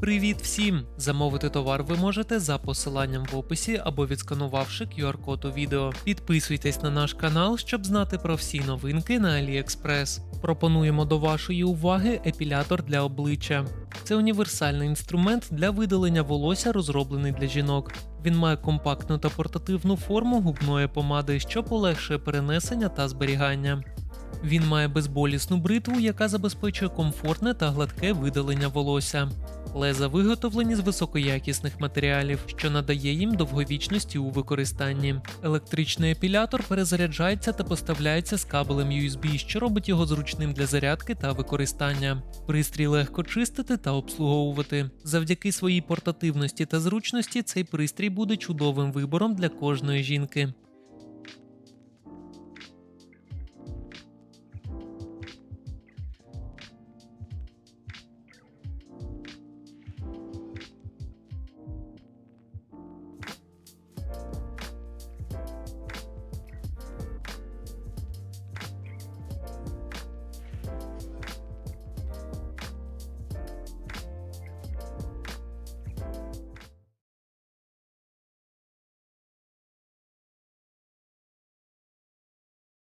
Привіт всім! Замовити товар ви можете за посиланням в описі або відсканувавши QR-код у відео. Підписуйтесь на наш канал, щоб знати про всі новинки на AliExpress. Пропонуємо до вашої уваги епілятор для обличчя. Це універсальний інструмент для видалення волосся, розроблений для жінок. Він має компактну та портативну форму губної помади, що полегшує перенесення та зберігання. Він має безболісну бритву, яка забезпечує комфортне та гладке видалення волосся. Леза виготовлені з високоякісних матеріалів, що надає їм довговічності у використанні. Електричний епілятор перезаряджається та поставляється з кабелем USB, що робить його зручним для зарядки та використання. Пристрій легко чистити та обслуговувати. Завдяки своїй портативності та зручності цей пристрій буде чудовим вибором для кожної жінки.